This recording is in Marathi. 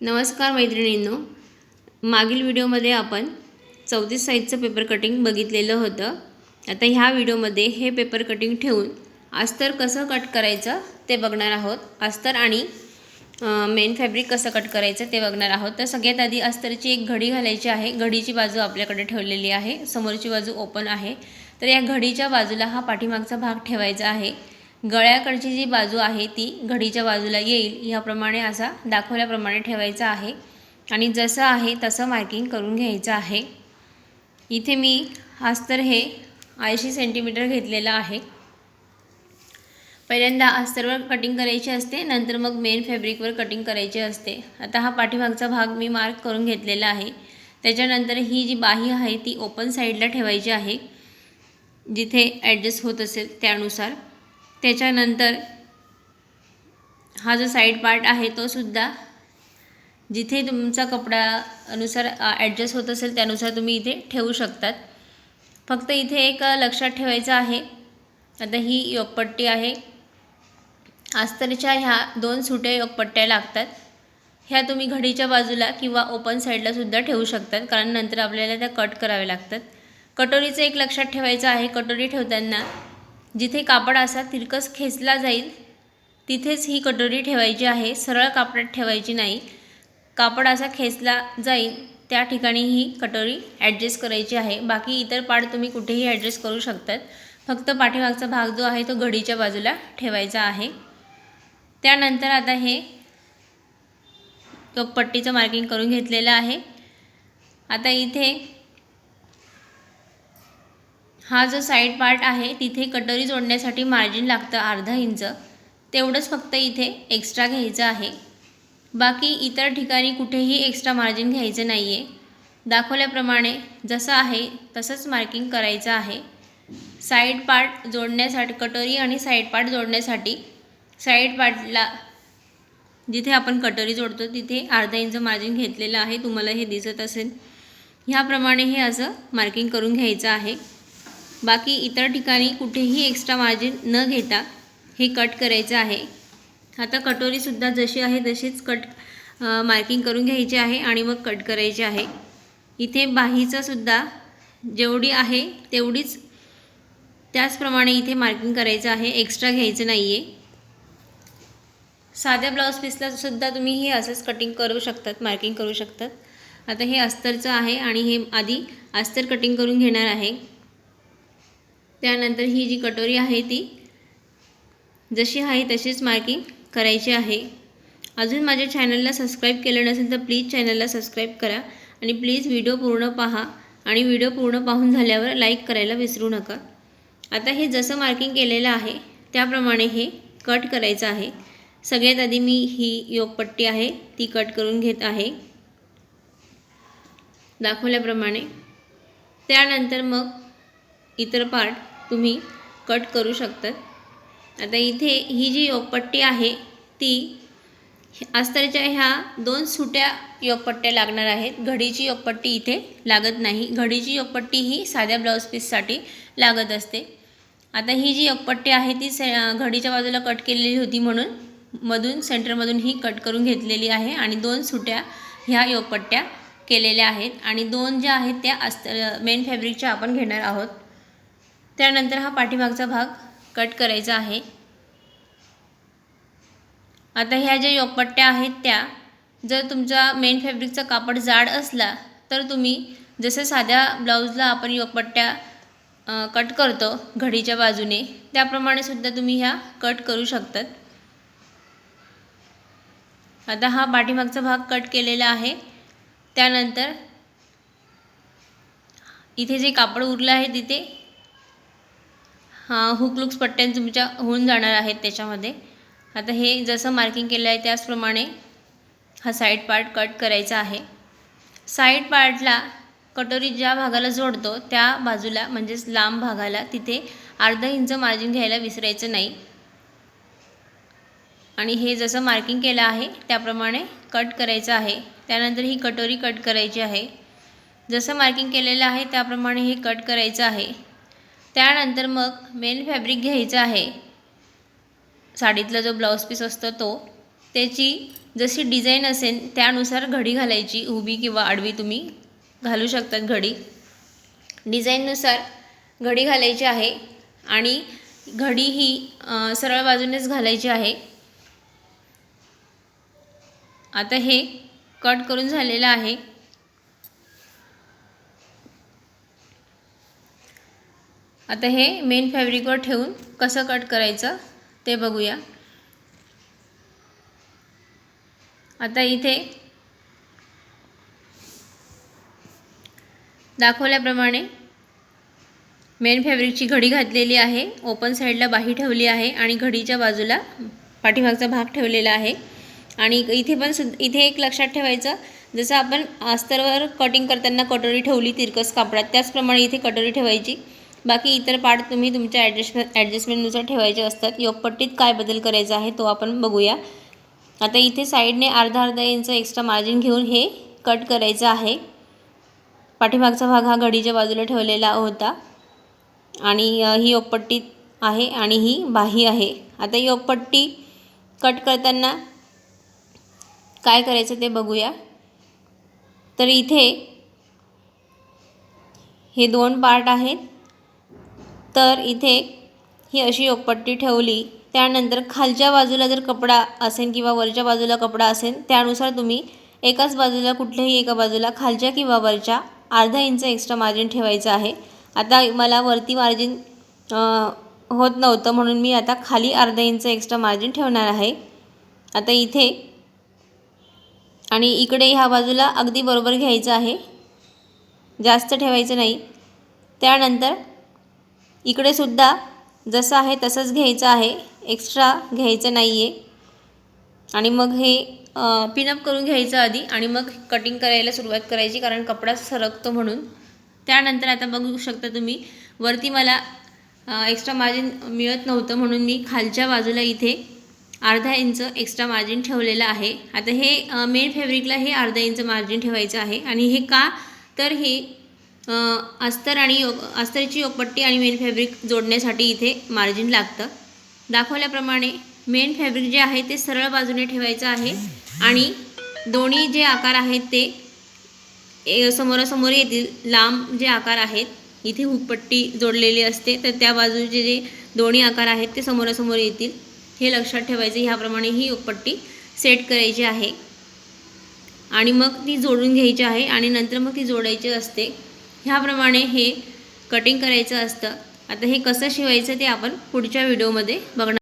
नमस्कार मैत्रिणींनो. मागील व्हिडिओमध्ये आपण चौतीस साईजचं पेपर कटिंग बघितलेलं होतं. आता ह्या व्हिडिओमध्ये हे पेपर कटिंग ठेवून अस्तर कसं कट करायचं ते बघणार आहोत. अस्तर आणि मेन फॅब्रिक कसं कट करायचं ते बघणार आहोत. तर सगळ्यात आधी अस्तरची एक घडी घालायची आहे. घडीची बाजू आपल्याकडे ठेवलेली आहे. समोरची बाजू ओपन आहे. तर या घडीच्या बाजूला हा पाठीमागचा भाग ठेवायचा आहे. गळ्याकडची जी बाजू आहे ती घडीच्या बाजूला येईल ह्याप्रमाणे असा दाखवल्याप्रमाणे ठेवायचा आहे. आणि जसं आहे तसं मार्किंग करून घ्यायचं आहे. इथे मी अस्तर हे ऐंशी सेंटीमीटर घेतलेलं आहे. पहिल्यांदा अस्तरवर कटिंग करायची असते नंतर मग मेन फॅब्रिकवर कटिंग करायची असते. आता हा पाठीमागचा भाग मी मार्क करून घेतलेला आहे. त्याच्यानंतर ही जी बाही आहे ती ओपन साईडला ठेवायची आहे जिथे ॲडजस्ट होत असेल त्यानुसार. त्याच्यानंतर हा जो साईड पार्ट आहे तो सुद्धा जिथे तुमचा कपडा अनुसार ॲडजस्ट होत असेल त्यानुसार तुम्ही इथे ठेवू शकतात. फक्त इथे एक लक्षात ठेवायचं आहे. आता ही योगपट्टी आहे. अस्तरच्या ह्या दोन सुट्या योगपट्ट्या लागतात. ह्या तुम्ही घडीच्या बाजूला किंवा ओपन साईडला सुद्धा ठेवू शकतात. कारण नंतर आपल्याला त्या कट कराव्या लागतात. कटोरीचं एक लक्षात ठेवायचं आहे. कटोरी ठेवताना जिथे कापड असा तिरकस खेचला जाईल तिथेच ही कटोरी ठेवायची आहे. सरळ कापडात ठेवायची नाही. कापड असा खेचला जाईल त्या ठिकाणी ही कटोरी ॲडजस्ट करायची आहे. बाकी इतर पार्ट तुम्ही कुठेही ॲडजस्ट करू शकतात. फक्त पाठीमागचा भाग जो आहे तो घडीच्या बाजूला ठेवायचा आहे. त्यानंतर आता हे पट्टीचं मार्किंग करून घेतलेलं आहे. आता इथे हा जो साईड पार्ट आहे तिथे कटोरी जोडण्यासाठी मार्जिन लागतं अर्धा इंच. तेवढंच फक्त इथे एक्स्ट्रा घ्यायचं आहे. बाकी इतर ठिकाणी कुठेही एक्स्ट्रा मार्जिन घ्यायचं नाही आहे दाखवल्याप्रमाणे जसं आहे तसंच मार्किंग करायचं आहे. साईड पार्ट जोडण्यासाठी कटोरी आणि साईड पार्ट जोडण्यासाठी साईड पार्टला जिथे आपण कटोरी जोडतो तिथे अर्धा इंच मार्जिन घेतलेलं आहे. तुम्हाला हे दिसत असेल. ह्याप्रमाणे हे असं मार्किंग करून घ्यायचं आहे. बाकी इतर ठिकाणी कुठेही एक्स्ट्रा मार्जिन न घेता हे कट करायचं आहे. आता कटोरीसुद्धा जशी आहे तशीच कट मार्किंग करून घ्यायची आहे आणि मग कट करायची आहे. इथे बाहीचासुद्धा जेवढी आहे तेवढीच त्याचप्रमाणे इथे मार्किंग करायचं आहे. एक्स्ट्रा घ्यायचं नाही आहे साध्या ब्लाऊज पीसला सुद्धा तुम्ही हे असंच कटिंग करू शकतात मार्किंग करू शकतात. आता हे अस्तरचं आहे आणि हे आधी अस्तर कटिंग करून घेणार आहे. त्यानंतर ही जी कटोरी आहे ती जशी आहे तशीच मार्किंग करायची आहे. अजून माझ्या चॅनलला सबस्क्राईब केलं नसेल तर प्लीज चॅनलला सबस्क्राईब करा आणि प्लीज व्हिडिओ पूर्ण पहा आणि व्हिडिओ पूर्ण पाहून झाल्यावर लाईक करायला विसरू नका. आता हे जसं मार्किंग केलेलं आहे त्याप्रमाणे हे कट करायचं आहे. सगळ्यात आधी मी ही योगपट्टी आहे ती कट करून घेत आहे. दाखवल्याप्रमाणे. त्यानंतर मग इतर पार्ट तुम्ही कट करू शकतात. आता इथे ही जी योगपट्टी आहे ती अस्तरच्या ह्या दोन सुट्या योगपट्ट्या लागणार आहेत. घडीची योगपट्टी इथे लागत नाही. घडीची योगपट्टी ही साध्या ब्लाऊज पीससाठी लागत असते. आता ही जी योगपट्टी आहे ती से घडीच्या बाजूला कट केलेली होती म्हणून मधून सेंटरमधून ही कट करून घेतलेली आहे आणि दोन सुट्या ह्या योगपट्ट्या केलेल्या आहेत. आणि दोन ज्या आहेत त्या अस्तर मेन फॅब्रिकच्या आपण घेणार आहोत. त्यानंतर हा पाठीमागचा भाग कट करायचा आहे. आता ह्या ज्या योगपट्ट्या आहेत त्या जर तुमचा मेन फॅब्रिकचा कापड जाड असला तर तुम्ही जसं साध्या ब्लाऊजला आपण योगपट्ट्या कट करतो घडीच्या बाजूने त्याप्रमाणे सुद्धा तुम्ही ह्या कट करू शकतात. आता हा पाठीमागचा भाग कट केलेला आहे. त्यानंतर इथे जे कापड उरलं आहे तिथे हा हुक लुक्स पट्ट्या तुमच्या होऊन जाणार आहेत त्याच्यामध्ये. आता हे जसं मार्किंग केलं आहे त्याचप्रमाणे हा साईड पार्ट कट करायचा आहे. साईड पार्टला कटोरी ज्या भागाला जोडतो त्या बाजूला म्हणजेच लांब भागाला तिथे अर्धा इंच मार्जिन घ्यायला विसरायचं नाही. आणि हे जसं मार्किंग केलं आहे त्याप्रमाणे कट करायचं आहे. त्यानंतर ही कटोरी कट करायची आहे. जसं मार्किंग केलेलं आहे त्याप्रमाणे हे कट करायचं आहे. त्यानंतर मग मेन फॅब्रिक घ्यायचं आहे. साडीतला जो ब्लाऊज पीस असतो तो त्याची जशी डिझाईन असेल त्यानुसार घडी घालायची उभी किंवा आडवी तुम्ही घालू शकतात घडी. डिझाईननुसार घडी घालायची आहे आणि घडी ही सरळ बाजूनेच घालायची आहे. आता हे कट करून झालेलं आहे. आता हे मेन फॅब्रिकवर ठेवून कसं कट करायचं ते बघूया. आता इथे दाखवल्याप्रमाणे मेन फॅब्रिकची घडी घातलेली आहे. ओपन साईडला बाही ठेवली आहे आणि घडीच्या बाजूला पाठीमागचा भाग ठेवलेला आहे. आणि इथे पण सुद्धा इथे एक लक्षात ठेवायचं जसं आपण अस्तरवर कटिंग करताना कटोरी ठेवली तिरकस कापडात त्याचप्रमाणे इथे कटोरी ठेवायची. बाकी इतर पार्ट तुम्ही तुमच्या ॲडजस्टमेंट ॲडजस्टमेंटनुसार ठेवायचे असतात. योगपट्टीत काय बदल करायचा आहे तो आपण बघूया. आता इथे साईडने अर्धा अर्धा इंच एक्स्ट्रा मार्जिन घेऊन हे कट करायचं आहे. पाठीमागचा भाग हा घडीच्या बाजूला ठेवलेला होता. आणि ही योगपट्टी आहे आणि ही बाही आहे. आता योगपट्टी कट करताना काय करायचं ते बघूया. तर इथे हे दोन पार्ट आहेत. तर इथे ही अशी योगपट्टी ठेवली. त्यानंतर खालच्या बाजूला जर कपडा असेल किंवा वरच्या बाजूला कपडा असेल त्यानुसार तुम्ही एकाच बाजूला कुठल्याही एका बाजूला खालच्या किंवा वरच्या अर्धा इंच एक्स्ट्रा मार्जिन ठेवायचं आहे. आता मला वरती मार्जिन होत नव्हतं म्हणून मी आता खाली अर्धा इंच एक्स्ट्रा मार्जिन ठेवणार आहे. आता इथे आणि इकडे ह्या बाजूला अगदी बरोबर घ्यायचं आहे. जास्त ठेवायचं नाही. त्यानंतर इकडे सुद्धा जसं आहे तसंच घ्यायचं आहे. एक्स्ट्रा घ्यायचं नाही आहे आणि मग हे पिनअप करून घ्यायचं आधी आणि मग कटिंग करायला सुरुवात करायची कारण कपडा सरकतो म्हणून. त्यानंतर आता बघू शकता तुम्ही वरती मला एक्स्ट्रा मार्जिन मिळत नव्हतं म्हणून मी खालच्या बाजूला इथे अर्धा इंच एक्स्ट्रा मार्जिन ठेवलेलं आहे. आता हे मेन फॅब्रिकला हे अर्धा इंच मार्जिन ठेवायचं आहे. आणि हे का? तर हे अस्तर आणि योग अस्तरची योगपट्टी आणि मेन फॅब्रिक जोडण्यासाठी इथे मार्जिन लागतं. दाखवल्याप्रमाणे मेन फॅब्रिक जे आहे ते सरळ बाजूने ठेवायचं आहे आणि दोन्ही जे आकार आहेत ते ए- समोरासमोर येतील लांब जे आकार आहेत इथे हुकपट्टी जोडलेली असते तर त्या बाजूचे जे दोन्ही आकार आहेत ते समोरासमोर येतील. हे लक्षात ठेवायचं ह्याप्रमाणे ही योगपट्टी सेट करायची आहे. आणि मग ती जोडून घ्यायची आहे आणि नंतर मग ती जोडायची असते. ह्याप्रमाणे हे कटिंग करायचं असतं. आता हे कसं शिवायचं ते आपण पुढच्या व्हिडिओमध्ये बघणार